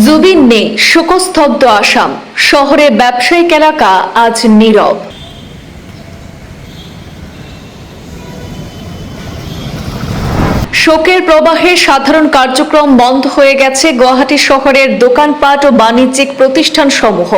জুবিন নেই শোকস্তব্ধ আসাম। শহরে ব্যবসায়িক এলাকা আজ নীরব। শোকের প্রবাহে সাধারণ কার্যক্রম বন্ধ হয়ে গেছে গুয়াহাটি শহরের দোকানপাট ও বাণিজ্যিক প্রতিষ্ঠান সমূহ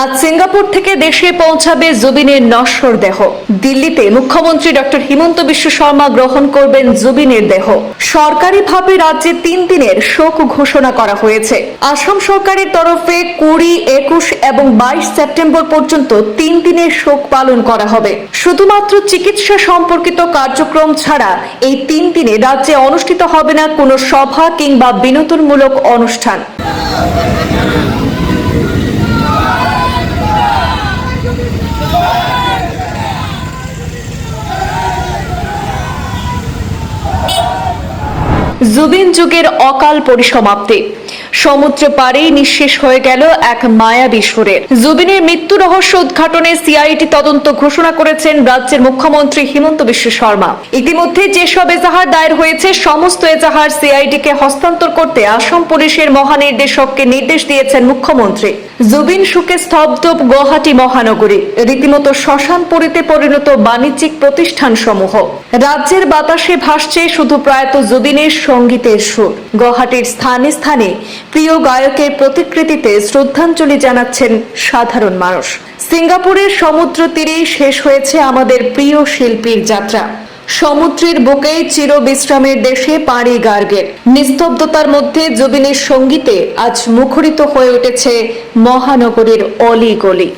আজ সিঙ্গাপুর থেকে দেশে পৌঁছাবে জুবিনের নশ্বর দেহ। দিল্লিতে মুখ্যমন্ত্রী ডক্টর হিমন্ত বিশ্ব শর্মা গ্রহণ করবেন জুবিনের দেহ। সরকারিভাবে রাজ্যে তিন দিনের শোক ঘোষণা করা হয়েছে। আসাম সরকারের তরফে কুড়ি, একুশ এবং বাইশ সেপ্টেম্বর পর্যন্ত তিন দিনের শোক পালন করা হবে। শুধুমাত্র চিকিৎসা সম্পর্কিত কার্যক্রম ছাড়া এই তিন দিনে রাজ্যে অনুষ্ঠিত হবে না কোনো সভা কিংবা বিনোদনমূলক অনুষ্ঠান। জুবিন যুগের অকাল পরিসমাপ্তি। সমুদ্র পাড়েই নিঃশেষ হয়ে গেল এক মায়াবী সুরের। জুবিনের মৃত্যু রহস্য উদ্ঘাটনে সিআইটি তদন্ত ঘোষণা করেছেন রাজ্যের মুখ্যমন্ত্রী হিমন্ত বিশ্ব শর্মা। ইতিমধ্যে যেসব এজাহার দায়ের হয়েছে, সমস্ত এজাহার সিআইডিকে হস্তান্তর করতে আসাম পুলিশের মহানির্দেশককে নির্দেশ দিয়েছেন মুখ্যমন্ত্রী। জুবিন সুকে স্তব্ধ গুয়াহাটি মহানগরী। রীতিমতো শ্মশানপুরীতে পরিণত বাণিজ্যিক প্রতিষ্ঠান সমূহ রাজ্যের বাতাসে ভাসছে শুধু প্রয়াত জুবিনের সঙ্গীতের সুর। গুয়াহাটির স্থানে স্থানে প্রিয় গায়কের প্রতিকৃতিতে শ্রদ্ধাঞ্জলি জানাচ্ছেন সাধারণ মানুষ। সিঙ্গাপুরের সমুদ্র তীরেই শেষ হয়েছে আমাদের প্রিয় শিল্পীর যাত্রা। সমুদ্রের বুকে চির বিশ্রামের দেশে পাড়ি গার্গের। নিস্তব্ধতার মধ্যে জুবিনের সঙ্গীতে আজ মুখরিত হয়ে উঠেছে মহানগরীর অলি গলি।